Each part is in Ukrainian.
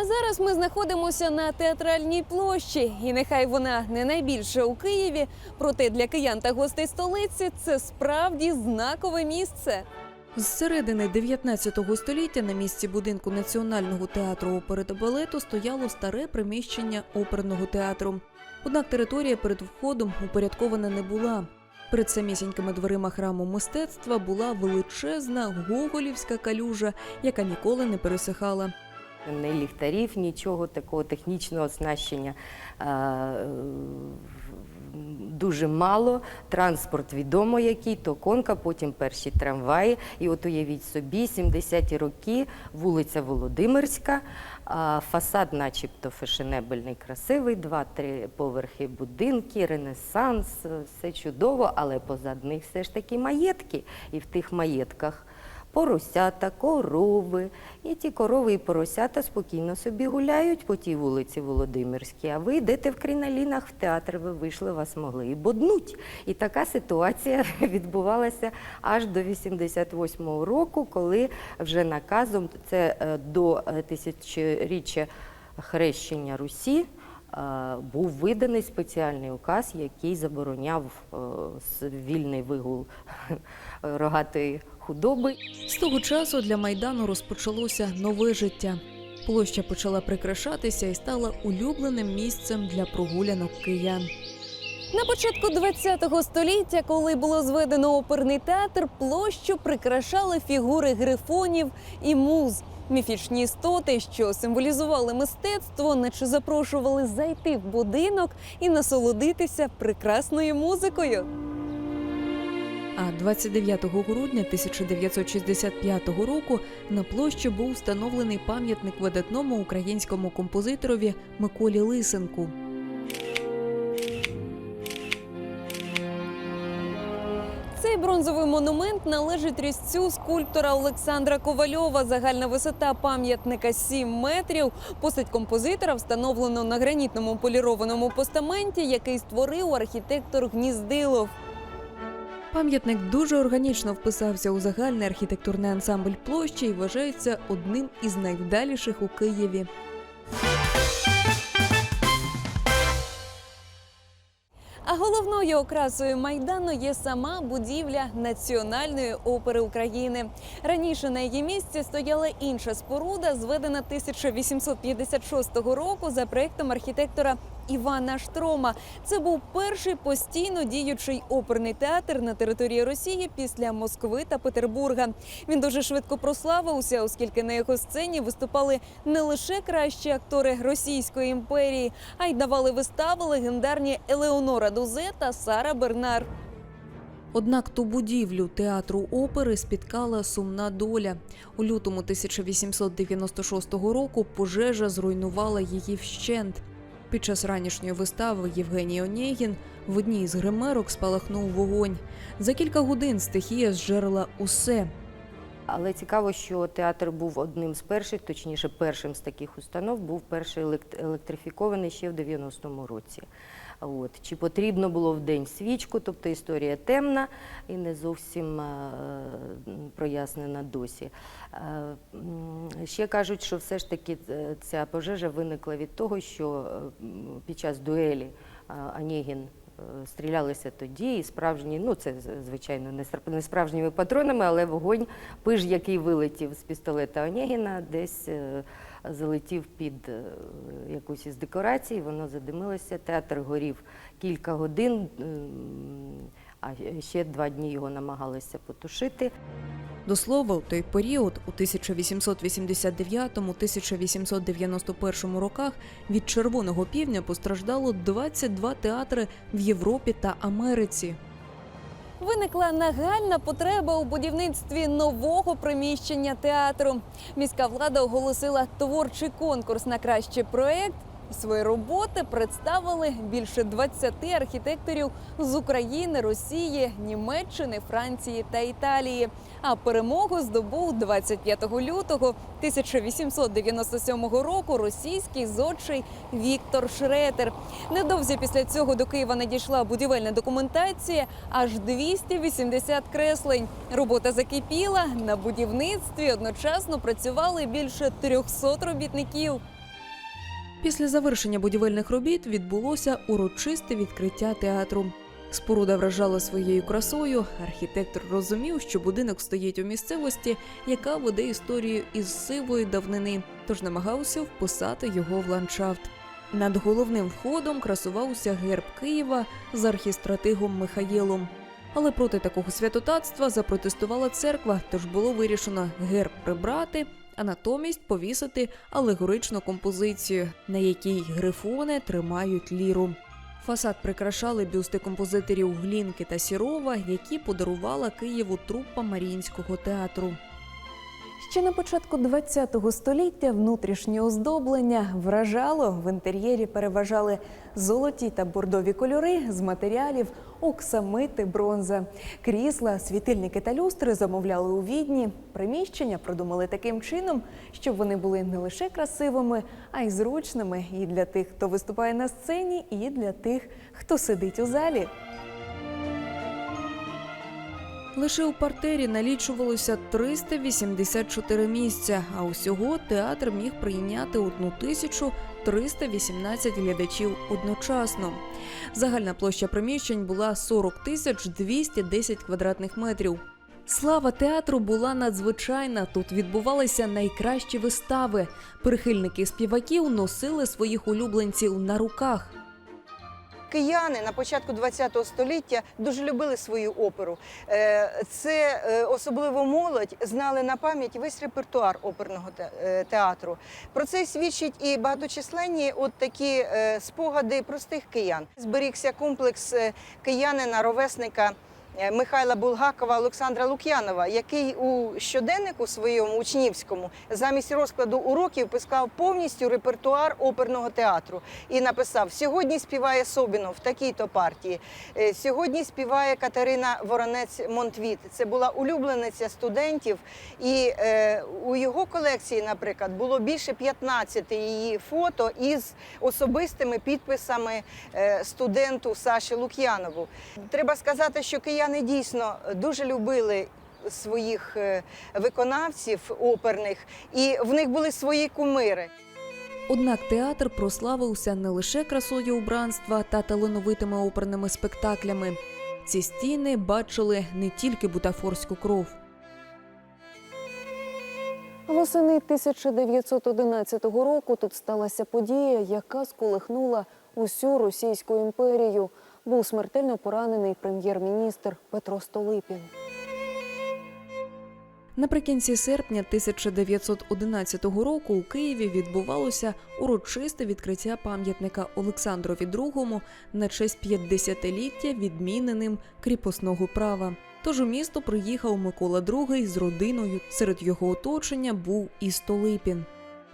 А зараз ми знаходимося на театральній площі, і нехай вона не найбільша у Києві, проте для киян та гостей столиці це справді знакове місце. З середини 19 століття на місці будинку Національного театру опери та балету стояло старе приміщення оперного театру. Однак територія перед входом упорядкована не була. Перед самісінькими дверима храму мистецтва була величезна гоголівська калюжа, яка ніколи не пересихала. Не ліхтарів, нічого такого технічного оснащення е, дуже мало. Транспорт відомо який, то конка, потім перші трамваї. І от уявіть собі, 70-ті роки, вулиця Володимирська, фасад начебто фешенебельний, красивий, два-три поверхи будинки, ренесанс, все чудово, але позад них все ж таки маєтки. І в тих маєтках поросята, корови. І ті корови і поросята спокійно собі гуляють по тій вулиці Володимирській. А ви йдете в кринолінах в театр, ви вийшли, вас могли і боднуть. І така ситуація відбувалася аж до 88-го року, коли вже наказом це е, до е, тисячоріччя хрещення Русі. Був виданий спеціальний указ, який забороняв е, вільний вигул рогатої худоби. З того часу для майдану розпочалося нове життя. Площа почала прикрашатися і стала улюбленим місцем для прогулянок киян. На початку ХХ століття, коли було зведено оперний театр, площу прикрашали фігури грифонів і муз. Міфічні істоти, що символізували мистецтво, наче запрошували зайти в будинок і насолодитися прекрасною музикою. А 29 грудня 1965 року на площі був встановлений пам'ятник видатному українському композиторові Миколі Лисенку. Бронзовий монумент належить різцю скульптора Олександра Ковальова. Загальна висота пам'ятника 7 метрів. Постать композитора встановлено на гранітному полірованому постаменті, який створив архітектор Гніздилов. Пам'ятник дуже органічно вписався у загальний архітектурний ансамбль площі і вважається одним із найвдаліших у Києві. Головною окрасою майдану є сама будівля Національної опери України. Раніше на її місці стояла інша споруда, зведена 1856 року за проектом архітектора Івана Штрома. Це був перший постійно діючий оперний театр на території Росії після Москви та Петербурга. Він дуже швидко прославився, оскільки на його сцені виступали не лише кращі актори Російської імперії, а й давали вистави легендарні Елеонора Дузе та Сара Бернар. Однак ту будівлю театру опери спіткала сумна доля. У лютому 1896 року пожежа зруйнувала її вщент. Під час ранішньої вистави Євгеній Онєгін в одній з гримерок спалахнув вогонь. За кілька годин стихія зжерла усе. Але цікаво, що театр був одним з перших, точніше, першим з таких установ, був перший елект- електрифікований ще в 90-му році. От. Чи потрібно було в день свічку, тобто історія темна і не зовсім е, прояснена досі. Е, Ще кажуть, що все ж таки е, ця пожежа виникла від того, що під час дуелі Онєгін стрілялися тоді, і справжні, ну це звичайно не справжніми патронами, але вогонь, пиж, який вилетів з пістолета Онєгіна, десь залетів під е, якусь із декорацій, воно задимилося. Театр горів кілька годин, а ще два дні його намагалися потушити. До слова, у той період, у 1889-1891 роках, від червоного півдня постраждало 22 театри в Європі та Америці. Виникла нагальна потреба у будівництві нового приміщення театру. Міська влада оголосила творчий конкурс на кращий проект. Свої роботи представили більше 20 архітекторів з України, Росії, Німеччини, Франції та Італії. А перемогу здобув 25 лютого 1897 року російський зодчий Віктор Шретер. Невдовзі після цього до Києва надійшла будівельна документація, аж 280 креслень. Робота закипіла на будівництві. Одночасно працювали більше 300 робітників. Після завершення будівельних робіт відбулося урочисте відкриття театру. Споруда вражала своєю красою. Архітектор розумів, що будинок стоїть у місцевості, яка веде історію із сивої давнини, тож намагався вписати його в ландшафт. Над головним входом красувався герб Києва з архістратигом Михаїлом. Але проти такого святотатства запротестувала церква, тож було вирішено герб прибрати, а натомість повісити алегоричну композицію, на якій грифони тримають ліру. Фасад прикрашали бюсти композиторів Глінки та Сірова, які подарувала Києву трупа Маріїнського театру. Ще на початку ХХ століття внутрішнє оздоблення вражало в інтер'єрі переважали золоті та бордові кольори з матеріалів оксамити, бронза. Крісла, світильники та люстри замовляли у відні. Приміщення продумали таким чином, щоб вони були не лише красивими, а й зручними і для тих, хто виступає на сцені, і для тих, хто сидить у залі. Лише у партері налічувалося 384 місця, а усього театр міг прийняти 1318 глядачів одночасно. Загальна площа приміщень була 40 тисяч 210 квадратних метрів. Слава театру була надзвичайна. Тут відбувалися найкращі вистави. Прихильники співаків носили своїх улюбленців на руках. Кияни на початку ХХ століття дуже любили свою оперу. Е, Це е, особливо молодь знали на пам'ять весь репертуар оперного е, театру. Про це свідчить і багаточисленні от такі спогади простих киян. Зберігся комплекс киянина, ровесника. Е, Михайла Булгакова, Олександра Лук'янова, який у щоденнику своєму учнівському замість розкладу уроків писав повністю репертуар оперного театру і написав: сьогодні співає Собінов в такій-то партії. е, Сьогодні співає Катерина Воронець Монтвіт. Це була улюблениця студентів, і е, у його колекції, наприклад, було більше 15 її фото із особистими підписами е, студенту Саші Лук'янову. Треба сказати, що кияни дійсно дуже любили. Своїх е, виконавців оперних, і в них були свої кумири. Однак театр прославився не лише красою убранства та талановитими оперними спектаклями. Ці стіни бачили не тільки бутафорську кров. Восени 1911 року тут сталася подія, яка сколихнула усю Російську імперію. Був смертельно поранений прем'єр-міністр Петро Столипін. Наприкінці серпня 1911 року у Києві відбувалося урочисте відкриття пам'ятника Олександрові II на честь 50-ліття відміненим кріпосного права. Тож у місто приїхав Микола II з родиною. Серед його оточення був і Столипін.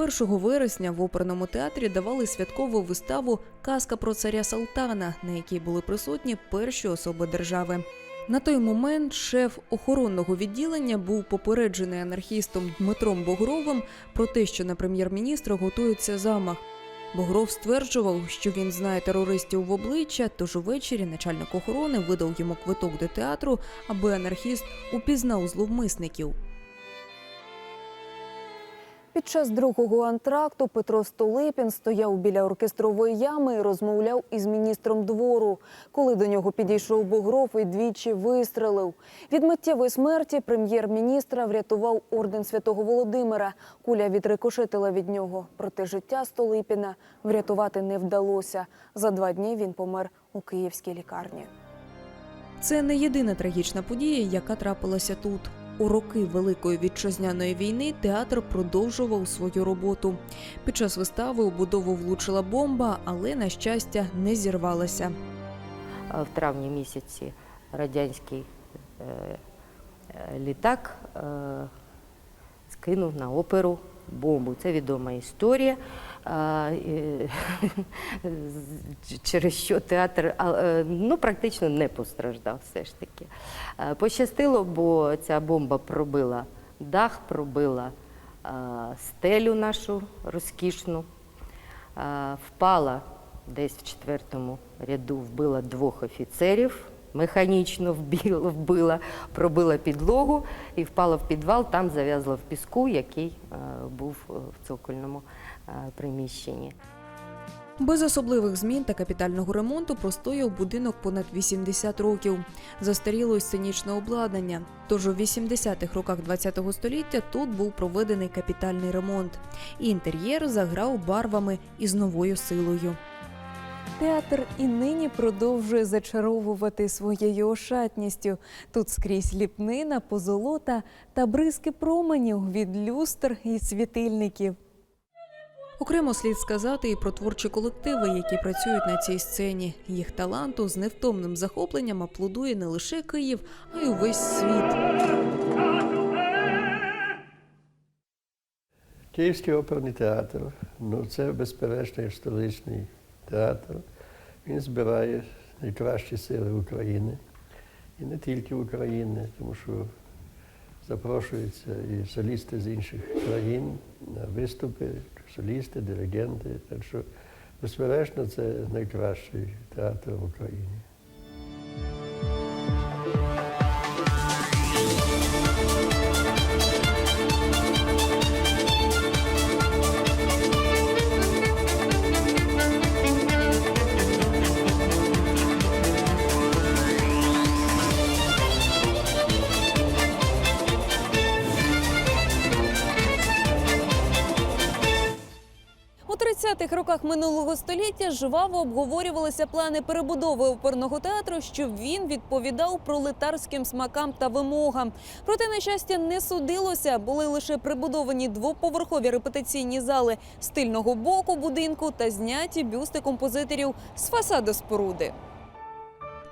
1 вересня в оперному театрі давали святкову виставу Казка про царя Салтана, на якій були присутні перші особи держави. На той момент шеф охоронного відділення був попереджений анархістом Дмитром Богровим про те, що на прем'єр-міністра готується замах. Богров стверджував, що він знає терористів в обличчя, тож увечері начальник охорони видав йому квиток до театру, аби анархіст упізнав зловмисників. Під час другого антракту Петро Столипін стояв біля оркестрової ями і розмовляв із міністром двору. Коли до нього підійшов Богров і двічі вистрелив. Від миттєвої смерті прем'єр-міністра врятував орден святого Володимира. Куля відрикошетила від нього. Проте життя Столипіна врятувати не вдалося. За два дні він помер у київській лікарні. Це не єдина трагічна подія, яка трапилася тут. У роки Великої вітчизняної війни театр продовжував свою роботу. Під час вистави у будову влучила бомба, але на щастя не зірвалася. В травні місяці радянський е, е, літак е, скинув на оперу бомбу. Це відома історія. Через що театр е, ну, практично не постраждав все ж таки. Е, Пощастило, бо ця бомба пробила дах, пробила стелю нашу розкішну, впала десь в четвертому ряду, вбила двох офіцерів. Механічно вбила, пробила підлогу і впала в підвал, там зав'язла в піску, який е, був в цокольному приміщенні. Без особливих змін та капітального ремонту простояв будинок понад 80 років. Застаріло й сценічне обладнання. Тож у 80-х роках ХХ століття тут був проведений капітальний ремонт. І інтер'єр заграв барвами із новою силою. Театр і нині продовжує зачаровувати своєю ошатністю. Тут скрізь ліпнина, позолота та бризки променів від люстр і світильників. Окремо слід сказати і про творчі колективи, які працюють на цій сцені. Їх таланту з невтомним захопленням аплодує не лише Київ, а й увесь світ. Київський оперний театр ну, це безперечно столичний театр. Він збирає найкращі сили України. І не тільки України, тому що запрошуються і солісти з інших країн на виступи, солісти, диригенти. Так що, безперечно, це найкращий театр в Україні. 30-х роках минулого століття жваво обговорювалися плани перебудови оперного театру, щоб він відповідав пролетарським смакам та вимогам. Проте, на щастя, не судилося. Були лише прибудовані двоповерхові репетиційні зали з тильного боку будинку та зняті бюсти композиторів з фасаду споруди.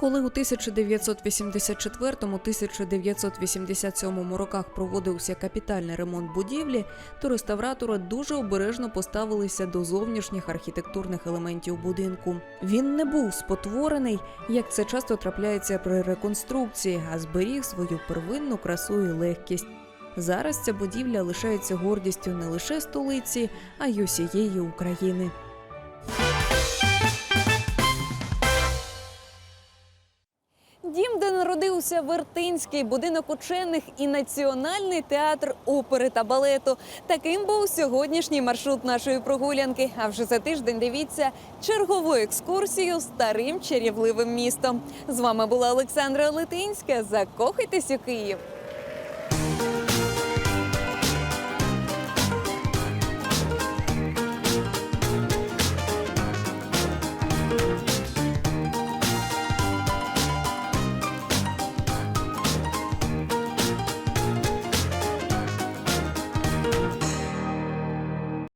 Коли у 1984-1987 роках проводився капітальний ремонт будівлі, то реставратори дуже обережно поставилися до зовнішніх архітектурних елементів будинку. Він не був спотворений, як це часто трапляється при реконструкції, а зберіг свою первинну красу і легкість. Зараз ця будівля лишається гордістю не лише столиці, а й усієї України. Де Вертинський, будинок учених і національний театр опери та балету. Таким був сьогоднішній маршрут нашої прогулянки. А вже за тиждень дивіться чергову екскурсію старим чарівливим містом. З вами була Олександра Литинська. Закохайтесь у Київ.